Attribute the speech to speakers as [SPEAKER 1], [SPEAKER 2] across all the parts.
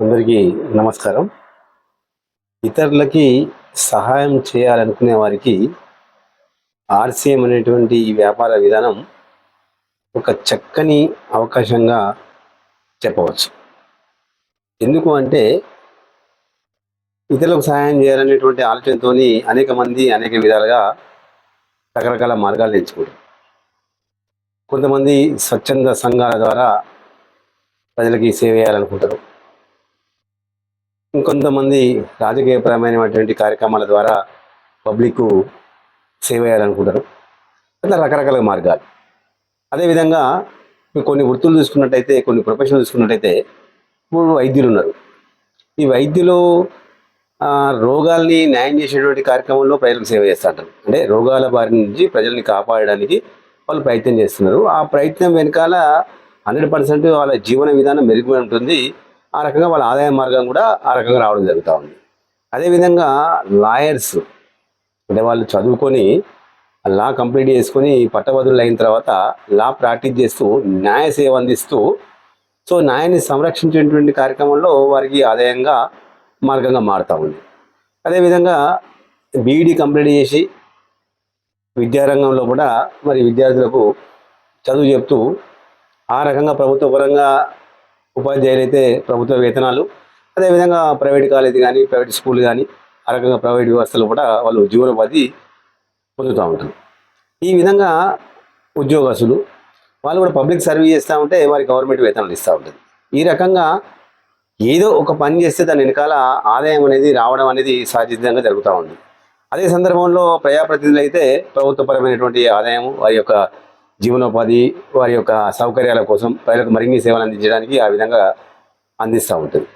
[SPEAKER 1] అందరికీ నమస్కారం. ఇతరులకి సహాయం చేయాలనుకునే వారికి ఆర్సీఎం అనేటువంటి ఈ వ్యాపార విధానం ఒక చక్కని అవకాశంగా చెప్పవచ్చు. ఎందుకు అంటే ఇతరులకు సహాయం చేయాలనేటువంటి ఆలోచనతో అనేక మంది అనేక విధాలుగా రకరకాల మార్గాలు ఎంచుకుంటారు కొంతమంది స్వచ్ఛంద సంఘాల ద్వారా ప్రజలకి సేవ చేయాలనుకుంటారు. ఇంకొంతమంది రాజకీయపరమైనటువంటి కార్యక్రమాల ద్వారా పబ్లిక్ సేవ్ చేయాలనుకుంటారు. అట్లా రకరకాల మార్గాలు. అదేవిధంగా కొన్ని వృత్తులు చూసుకున్నట్టయితే కొన్ని ప్రొఫెషన్లు చూసుకున్నట్టయితే ఇప్పుడు వైద్యులు ఉన్నారు ఈ వైద్యులు రోగాల్ని న్యాయం చేసేటువంటి కార్యక్రమంలో ప్రజలకు సేవ చేస్తుంటారు. అంటే రోగాల బారి నుంచి ప్రజల్ని కాపాడడానికి వాళ్ళు ప్రయత్నం చేస్తున్నారు. ఆ ప్రయత్నం వెనకాల హండ్రెడ్ పర్సెంట్ వాళ్ళ జీవన విధానం మెరుగుపడి ఉంటుంది. ఆ రకంగా వాళ్ళ ఆదాయ మార్గం కూడా ఆ రకంగా రావడం జరుగుతూ ఉంది. అదేవిధంగా లాయర్స్ అంటే వాళ్ళు చదువుకొని లా కంప్లీట్ చేసుకొని పట్టభద్రులు అయిన తర్వాత లా ప్రాక్టీస్ చేస్తూ న్యాయ సేవ అందిస్తూ సో న్యాయాన్ని సంరక్షించేటువంటి కార్యక్రమంలో వారికి ఆదాయంగా మార్గంగా మారుతూ ఉంది. అదేవిధంగా బీఈడి కంప్లీట్ చేసి విద్యారంగంలో కూడా మరి విద్యార్థులకు చదువు చెప్తూ ఆ రకంగా ప్రభుత్వ పరంగా ఉపాధ్యాయులు అయితే ప్రభుత్వ వేతనాలు అదేవిధంగా ప్రైవేట్ కాలేజీ కానీ ప్రైవేట్ స్కూల్ కానీ ఆ రకంగా ప్రైవేట్ వ్యవస్థలు కూడా వాళ్ళు జీవనోపాధి పొందుతూ ఉంటారు. ఈ విధంగా ఉద్యోగస్తులు వాళ్ళు కూడా పబ్లిక్ సర్వీస్ చేస్తూ ఉంటే వారి గవర్నమెంట్ వేతనాలు ఇస్తూ ఉంటుంది. ఈ రకంగా ఏదో ఒక పని చేస్తే దాని వెనకాల ఆదాయం అనేది రావడం అనేది సహజంగా జరుగుతూ ఉంది. అదే సందర్భంలో ప్రజాప్రతినిధులు అయితే ప్రభుత్వపరమైనటువంటి ఆదాయం వారి యొక్క జీవనోపాధి వారి యొక్క సౌకర్యాల కోసం ప్రజలకు మరిన్ని సేవలు అందించడానికి ఆ విధంగా అందిస్తూ ఉంటుంది.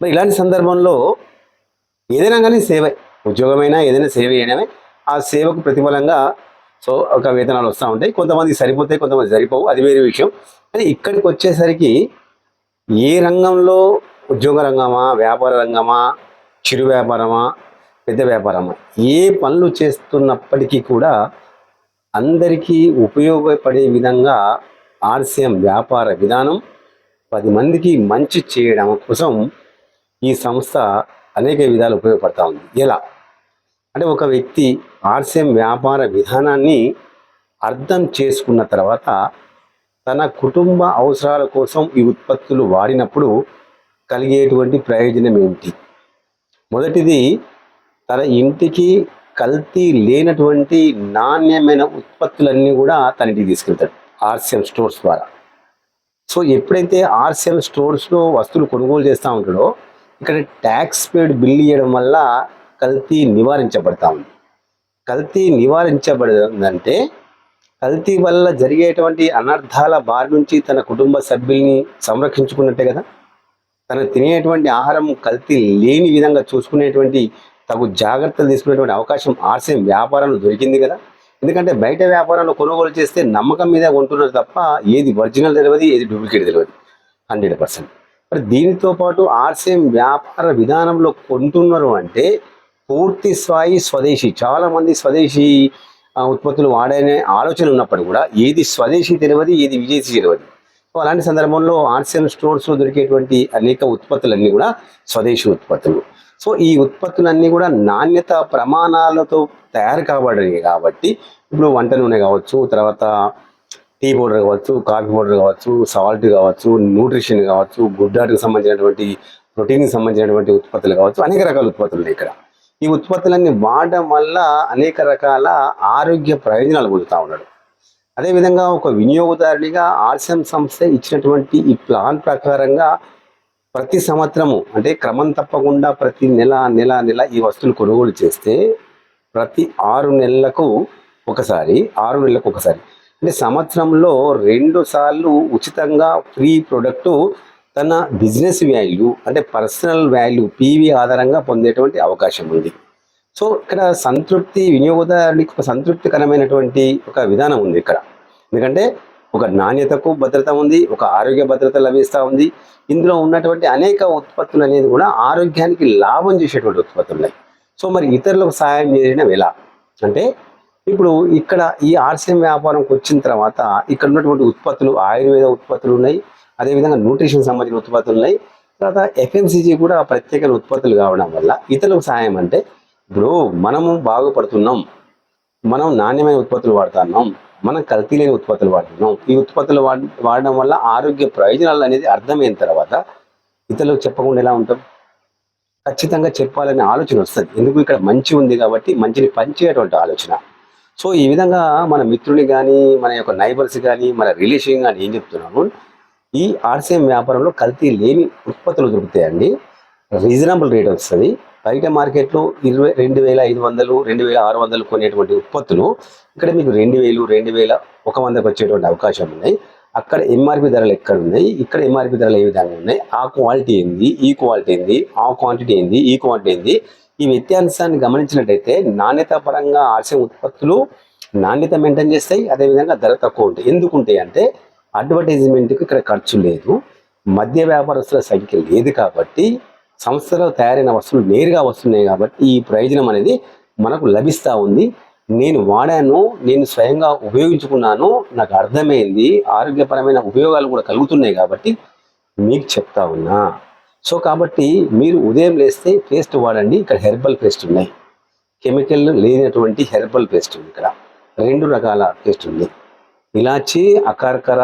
[SPEAKER 1] మరి ఇలాంటి సందర్భంలో ఏదైనా కానీ సేవే ఉద్యోగమైనా ఏదైనా సేవ చేయడమే ఆ సేవకు ప్రతిఫలంగా సో ఒక వేతనాలు వస్తూ ఉంటాయి. కొంతమంది సరిపోతాయి కొంతమంది సరిపోవు. అది వేరే విషయం. కానీ ఇక్కడికి వచ్చేసరికి ఏ రంగంలో ఉద్యోగ రంగమా వ్యాపార రంగమా చిరు వ్యాపారమా పెద్ద వ్యాపారమా ఏ పనులు చేస్తున్నప్పటికీ కూడా అందరికీ ఉపయోగపడే విధంగా ఆర్సిఎం వ్యాపార విధానం పది మందికి మంచి చేయడం కోసం ఈ సంస్థ అనేక విధాలు ఉపయోగపడతా ఉంది. ఎలా? అంటే ఒక వ్యక్తి ఆర్సిఎం వ్యాపార విధానాన్ని అర్థం చేసుకున్న తర్వాత తన కుటుంబ అవసరాల కోసం ఈ ఉత్పత్తులు వాడినప్పుడు కలిగేటువంటి ప్రయోజనం ఏమిటి మొదటిది తన ఇంటికి కల్తీ లేనటువంటి నాణ్యమైన ఉత్పత్తులన్నీ కూడా తన ఇంటికి తీసుకెళ్తాడు ఆర్సిఎం స్టోర్స్ ద్వారా. సో ఎప్పుడైతే ఆర్సిఎం స్టోర్స్లో వస్తువులు కొనుగోలు చేస్తూ ఉంటాడో ఇక్కడ ట్యాక్స్ పేడ్ బిల్ ఇవ్వడం వల్ల కల్తీ నివారించబడతా ఉంది. కల్తీ నివారించబడిందంటే కల్తీ వల్ల జరిగేటువంటి అనర్థాల బారి నుంచి తన కుటుంబ సభ్యుల్ని సంరక్షించుకున్నట్టే కదా? తను తినేటువంటి ఆహారం కల్తీ లేని విధంగా చూసుకునేటువంటి తగు జాగ్రత్తలు తీసుకునేటువంటి అవకాశం ఆర్సీఎం వ్యాపారంలో దొరికింది కదా. ఎందుకంటే బయట వ్యాపారంలో కొనుగోలు చేస్తే నమ్మకం మీద కొంటున్నారు తప్ప ఏది ఒరిజినల్ తెలియదు ఏది డూప్లికేట్ తెలియదు. Hundred percent. మరి దీనితో పాటు ఆర్సీఎం వ్యాపార విధానంలో కొంటున్నారు అంటే పూర్తి స్థాయి స్వదేశీ చాలామంది స్వదేశీ ఉత్పత్తులు వాడనే ఆలోచన ఉన్నప్పుడు కూడా ఏది స్వదేశీ తెలియదు ఏది విదేశీ తెలియదు. అలాంటి సందర్భంలో ఆర్సీఎం స్టోర్స్లో దొరికేటువంటి అనేక ఉత్పత్తులన్నీ కూడా స్వదేశీ ఉత్పత్తులు. సో ఈ ఉత్పత్తులన్నీ కూడా నాణ్యత ప్రమాణాలతో తయారు కాబడినవి కాబట్టి ఇప్పుడు వంట నూనె కావచ్చు తర్వాత టీ పౌడర్ కావచ్చు కాఫీ పౌడర్ కావచ్చు సాల్ట్ కావచ్చు న్యూట్రిషన్ కావచ్చు గుడ్డాటికి సంబంధించినటువంటి ప్రోటీన్కి సంబంధించినటువంటి ఉత్పత్తులు కావచ్చు అనేక రకాల ఉత్పత్తులు ఉన్నాయి ఇక్కడ. ఈ ఉత్పత్తులన్నీ వాడడం వల్ల అనేక రకాల ఆరోగ్య ప్రయోజనాలు పొందుతూ ఉన్నాడు. అదేవిధంగా ఒక వినియోగదారునిగా ఆర్సిఎం సంస్థ ఇచ్చినటువంటి ఈ ప్లాన్ ప్రకారంగా ప్రతి సంవత్సరము అంటే క్రమం తప్పకుండా ప్రతి నెల నెల నెల ఈ వస్తువులు కొనుగోలు చేస్తే ప్రతి ఆరు నెలలకు ఒకసారి ఆరు నెలలకు ఒకసారి. అంటే సంవత్సరంలో రెండు సార్లు ఉచితంగా ఫ్రీ ప్రొడక్టు తన బిజినెస్ వాల్యూ అంటే పర్సనల్ వాల్యూ పీవీ ఆధారంగా పొందేటువంటి అవకాశం ఉంది. సో ఇక్కడ సంతృప్తి వినియోగదారునికి ఒక సంతృప్తికరమైనటువంటి ఒక విధానం ఉంది ఇక్కడ. ఎందుకంటే ఒక నాణ్యతకు భద్రత ఉంది ఒక ఆరోగ్య భద్రత లభిస్తూ ఉంది. ఇందులో ఉన్నటువంటి అనేక ఉత్పత్తులు అనేది కూడా ఆరోగ్యానికి లాభం చేసేటువంటి ఉత్పత్తులు ఉన్నాయి. సో మరి ఇతరులకు సహాయం చేయడం ఎలా? అంటే ఇప్పుడు ఇక్కడ ఈ ఆర్సీఎం వ్యాపారంకి వచ్చిన తర్వాత ఇక్కడ ఉన్నటువంటి ఉత్పత్తులు ఆయుర్వేద ఉత్పత్తులు ఉన్నాయి అదేవిధంగా న్యూట్రిషన్ సంబంధించిన ఉత్పత్తులు ఉన్నాయి. తర్వాత ఎఫ్ఎంసీజీ కూడా ప్రత్యేక ఉత్పత్తులు కావడం వల్ల ఇతరులకు సహాయం అంటే ఇప్పుడు మనము బాగుపడుతున్నాం. మనం నాణ్యమైన ఉత్పత్తులు వాడుతున్నాం. మనం కల్తీ లేని ఉత్పత్తులు వాడుతున్నాం. ఈ ఉత్పత్తులు వాడడం వల్ల ఆరోగ్య ప్రయోజనాలు అనేది అర్థమైన తర్వాత ఇతరులకు చెప్పకుండా ఎలా ఉంటాం? ఖచ్చితంగా చెప్పాలనే ఆలోచన వస్తుంది. ఎందుకు ఇక్కడ మంచి ఉంది కాబట్టి మంచిని పంచేటువంటి ఆలోచన. సో ఈ విధంగా మన మిత్రుని కానీ మన యొక్క నైబర్స్ కానీ మన రిలేషన్ కానీ ఏం చెప్తున్నాము? ఈ ఆర్సీఎం వ్యాపారంలో కల్తీ లేని ఉత్పత్తులు దొరుకుతాయండి. రీజనబుల్ రేట్ వస్తుంది. బయట మార్కెట్లో ఇరవై రెండు వేల ఐదు వందలు రెండు వేల ఆరు వందలు కొనేటువంటి ఉత్పత్తులు ఇక్కడ మీకు రెండు వేలు రెండు వేల ఒక వందకు వచ్చేటువంటి అవకాశం ఉన్నాయి. అక్కడ ఎంఆర్పి ధరలు ఎక్కడ ఉన్నాయి ఇక్కడ ఎంఆర్పి ధరలు ఏ విధంగా ఉన్నాయి? ఆ క్వాలిటీ ఏంది? ఈ క్వాలిటీ ఏంది? ఆ క్వాంటిటీ ఏంది? ఈ క్వాంటిటీ ఏంది? ఈ వ్యత్యాసాన్ని గమనించినట్టయితే నాణ్యత పరంగా ఆర్సీఎం ఉత్పత్తులు నాణ్యత మెయింటైన్ చేస్తాయి అదేవిధంగా ధర తక్కువ ఉంటాయి. ఎందుకు ఉంటాయి అంటే అడ్వర్టైజ్మెంట్కి ఇక్కడ ఖర్చు లేదు. మధ్య వ్యాపారస్తుల సంఖ్య లేదు కాబట్టి సంస్థలో తయారైన వస్తువులు నేరుగా వస్తున్నాయి కాబట్టి ఈ ప్రయోజనం అనేది మనకు లభిస్తూ ఉంది. నేను వాడాను నేను స్వయంగా ఉపయోగించుకున్నాను నాకు అర్థమైంది ఆరోగ్యపరమైన ఉపయోగాలు కూడా కలుగుతున్నాయి కాబట్టి మీకు చెప్తా ఉన్నా. సో కాబట్టి మీరు ఉదయం లేస్తే పేస్ట్ వాడండి ఇక్కడ హెర్బల్ పేస్ట్ ఉన్నాయి. కెమికల్ లేనటువంటి హెర్బల్ పేస్ట్ ఉంది ఇక్కడ. రెండు రకాల పేస్ట్ ఉంది. ఇలాచి అకర్కర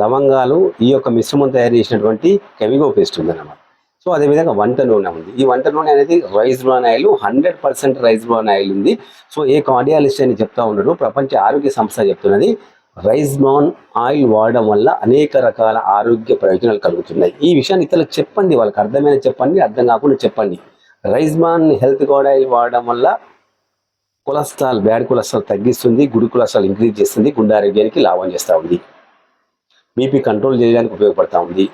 [SPEAKER 1] లవంగాలు ఈ యొక్క మిశ్రమం తయారు చేసినటువంటి కెమిగో పేస్ట్ ఉంది అన్నమాట సో అదేవిధంగా వంట నూనె ఉంది. ఈ వంట నూనె అనేది rice bran oil hundred percent rice bran oil ఉంది. సో ఏ కార్డియాలిస్ట్ అని చెప్తా ఉన్నారు ప్రపంచ ఆరోగ్య సంస్థ చెప్తున్నది రైస్ బ్రాన్ ఆయిల్ వాడడం వల్ల అనేక రకాల ఆరోగ్య ప్రయోజనాలు కలుగుతున్నాయి. ఈ విషయాన్ని ఇతరులకు చెప్పండి వాళ్ళకి అర్థమైన చెప్పండి అర్థం కాకుండా చెప్పండి. Rice bran health card oil వాడడం వల్ల కొలెస్ట్రాల్ బ్యాడ్ కొలెస్ట్రాల్ తగ్గిస్తుంది గుడి కొలెస్ట్రాల్ ఇంక్రీజ్ చేస్తుంది గుండె ఆరోగ్యానికి లాభం చేస్తూ ఉంది. బీపీ కంట్రోల్ చేయడానికి ఉపయోగపడతా ఉంది.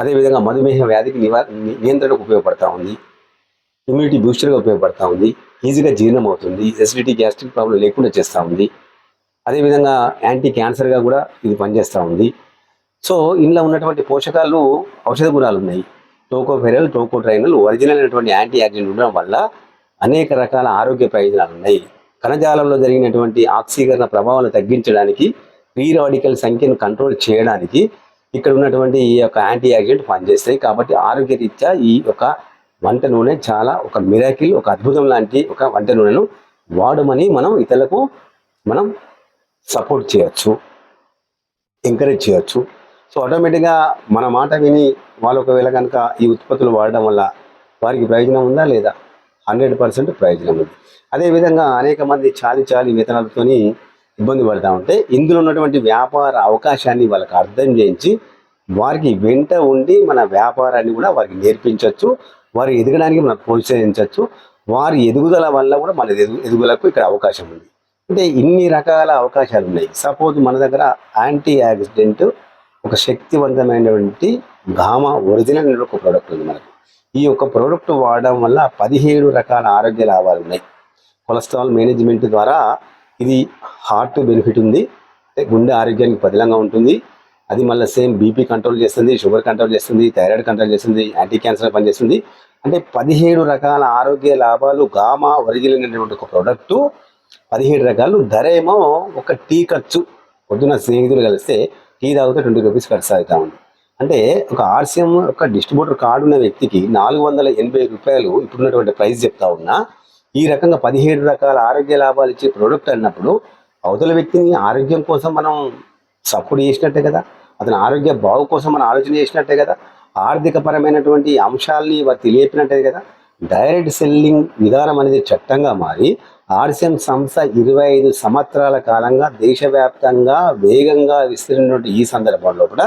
[SPEAKER 1] అదేవిధంగా మధుమేహ వ్యాధికి నివా ని- నియంత్రణకు ఉపయోగపడతా ఉంది. ఇమ్యూనిటీ బూస్టర్గా ఉపయోగపడతా ఉంది. ఈజీగా జీర్ణం అవుతుంది ఎసిడిటీ గ్యాస్ట్రిక్ ప్రాబ్లం లేకుండా చేస్తూ ఉంది. అదేవిధంగా యాంటీ క్యాన్సర్గా కూడా ఇది పనిచేస్తూ ఉంది. సో ఇందులో ఉన్నటువంటి పోషకాలు ఔషధ గుణాలు ఉన్నాయి. టోకోఫెరల్ టోకోట్రైనల్ ఒరిజినల్ అయినటువంటి యాంటీ ఆక్సిడెంట్ ఉండడం వల్ల అనేక రకాల ఆరోగ్య ప్రయోజనాలు ఉన్నాయి. కణజాలంలో జరిగినటువంటి ఆక్సీకరణ ప్రభావాలను తగ్గించడానికి ఫ్రీ రాడికల్ సంఖ్యను కంట్రోల్ చేయడానికి ఇక్కడ ఉన్నటువంటి ఈ యొక్క యాంటీ ఆక్సిడెంట్ పనిచేస్తాయి. కాబట్టి ఆరోగ్యరీత్యా ఈ యొక్క వంట నూనె చాలా ఒక మిరాకిల్ ఒక అద్భుతం లాంటి ఒక వంట నూనెను వాడమని మనం ఇతరులకు మనం సపోర్ట్ చేయొచ్చు ఎంకరేజ్ చేయొచ్చు. సో ఆటోమేటిక్గా మన మాట విని వాళ్ళు ఒకవేళ కనుక ఈ ఉత్పత్తులు వాడడం వల్ల వారికి ప్రయోజనం ఉందా లేదా? హండ్రెడ్ పర్సెంట్ ప్రయోజనం ఉంది. అదేవిధంగా అనేక మంది చాలి చాలి వేతనాలతోని ఇబ్బంది పడతా ఉంటే ఇందులో ఉన్నటువంటి వ్యాపార అవకాశాన్ని వాళ్ళకి అర్థం చేయించి వారికి వెంట ఉండి మన వ్యాపారాన్ని కూడా వారికి నేర్పించవచ్చు వారు ఎదగడానికి మనం ప్రోత్సహించవచ్చు వారి ఎదుగుదల వల్ల కూడా మన ఎదుగు ఎదుగుదలకు ఇక్కడ అవకాశం ఉంది. అంటే ఇన్ని రకాల అవకాశాలు ఉన్నాయి. సపోజ్ మన దగ్గర యాంటీ యాక్సిడెంట్ ఒక శక్తివంతమైనటువంటి గామా ఒరిజినల్ ఒక ప్రోడక్ట్ ఉంది మనకు. ఈ యొక్క ప్రోడక్ట్ వాడడం వల్ల పదిహేడు రకాల ఆరోగ్య లాభాలు ఉన్నాయి. కొలెస్ట్రాల్ మేనేజ్మెంట్ ద్వారా ఇది హార్ట్ బెనిఫిట్ ఉంది. అంటే గుండె ఆరోగ్యానికి పదిలంగా ఉంటుంది. అది మళ్ళీ సేమ్ బీపీ కంట్రోల్ చేస్తుంది షుగర్ కంట్రోల్ చేస్తుంది థైరాయిడ్ కంట్రోల్ చేస్తుంది యాంటీ క్యాన్సర్ పనిచేస్తుంది. అంటే పదిహేడు రకాల ఆరోగ్య లాభాలు గామా ఒరిజినల్ ఒక ప్రోడక్టు పదిహేడు రకాలు ధర ఏమో ఒక టీ ఖర్చు. పొద్దున స్నేహితులు కలిస్తే టీ తాగితే ట్వంటీ రూపీస్ ఖర్చు అవుతా ఉంది. అంటే ఒక ఆర్సీఎం ఒక డిస్ట్రిబ్యూటర్ కార్డు ఉన్న వ్యక్తికి నాలుగు వందల ఎనభై రూపాయలు ఇప్పుడున్నటువంటి ప్రైస్ చెప్తా ఉన్నా ఈ రకంగా పదిహేడు రకాల ఆరోగ్య లాభాలు ఇచ్చే ప్రోడక్ట్ అన్నప్పుడు అవతల వ్యక్తిని ఆరోగ్యం కోసం మనం సపోర్ట్ చేసినట్టే కదా అతని ఆరోగ్య బాగు కోసం మనం ఆలోచన చేసినట్టే కదా ఆర్థిక పరమైనటువంటి అంశాలని వారు తెలియపినట్టే కదా. డైరెక్ట్ సెల్లింగ్ విధానం అనేది చట్టంగా మారి ఆర్సిఎం సంస్థ ఇరవై ఐదు సంవత్సరాల కాలంగా దేశవ్యాప్తంగా వేగంగా విస్తరినటువంటి ఈ సందర్భంలో కూడా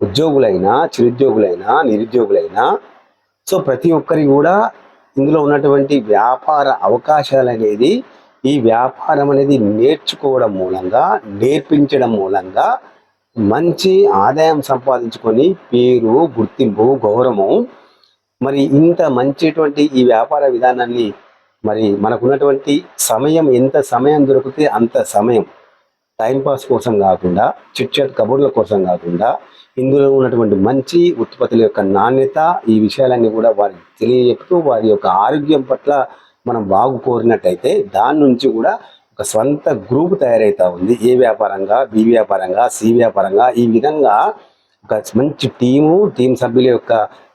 [SPEAKER 1] ఉద్యోగులైనా చిరుద్యోగులైనా నిరుద్యోగులైనా సో ప్రతి ఒక్కరికి కూడా ఇందులో ఉన్నటువంటి వ్యాపార అవకాశాలు అనేది ఈ వ్యాపారం అనేది నేర్చుకోవడం మూలంగా నేర్పించడం మూలంగా మంచి ఆదాయం సంపాదించుకొని పేరు గుర్తింపు గౌరవం మరి ఇంత మంచిటువంటి ఈ వ్యాపార విధానాన్ని మరి మనకున్నటువంటి సమయం ఎంత సమయం దొరికితే అంత సమయం. టైంపాస్ కోసం కాకుండా చిట్ చాట్ కబుర్ల కోసం కాకుండా ఇందులో ఉన్నటువంటి మంచి ఉత్పత్తుల యొక్క నాణ్యత ఈ విషయాలన్నీ కూడా వారికి తెలియజెప్తూ వారి యొక్క ఆరోగ్యం పట్ల మనం బాగు కోరినట్టయితే దాని నుంచి కూడా ఒక స్వంత గ్రూప్ తయారవుతూ ఉంది. ఏ వ్యాపారంగా బి వ్యాపారంగా సి వ్యాపారంగా ఈ విధంగా ఒక మంచి టీము టీం సభ్యుల యొక్క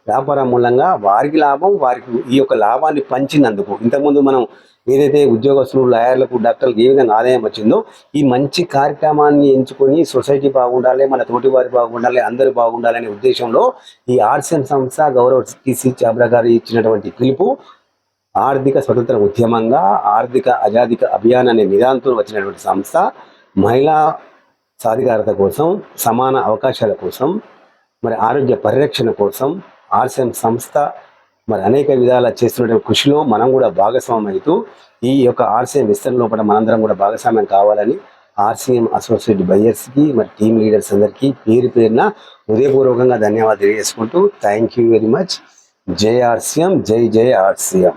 [SPEAKER 1] వ్యాపారం మూలంగా వారికి లాభం వారికి ఈ యొక్క లాభాన్ని పంచినందుకు. ఇంతకుముందు మనం ఏదైతే ఉద్యోగస్తులు లాయర్లకు డాక్టర్లకు ఏ విధంగా ఆదాయం వచ్చిందో ఈ మంచి కార్యక్రమాన్ని ఎంచుకొని సొసైటీ బాగుండాలి మన తోటి వారి బాగుండాలి అందరూ బాగుండాలనే ఉద్దేశంలో ఈ ఆర్సిఎం సంస్థ గౌరవ టీసీ చాబ్రా గారు ఇచ్చినటువంటి పిలుపు ఆర్థిక స్వతంత్ర ఉద్యమంగా ఆర్థిక అజాదిక అభియాన్ అనే నిదానంతో వచ్చినటువంటి సంస్థ మహిళా సాధికారత కోసం సమాన అవకాశాల కోసం మరి ఆరోగ్య పరిరక్షణ కోసం ఆర్సిఎం సంస్థ మరి అనేక విధాల చేస్తున్నటువంటి కృషిలో మనం కూడా భాగస్వామ్యం అవుతూ ఈ యొక్క ఆర్సీఎం విస్తరణ లోపల మనందరం కూడా భాగస్వామ్యం కావాలని ఆర్సీఎం అసోసియేట్ బయ్యర్స్కి మరి టీమ్ లీడర్స్ అందరికీ పేరు పేరున హృదయపూర్వకంగా ధన్యవాదాలు తెలియజేసుకుంటూ థ్యాంక్ యూ వెరీ మచ్. జై ఆర్సీఎం జై జై ఆర్సీఎం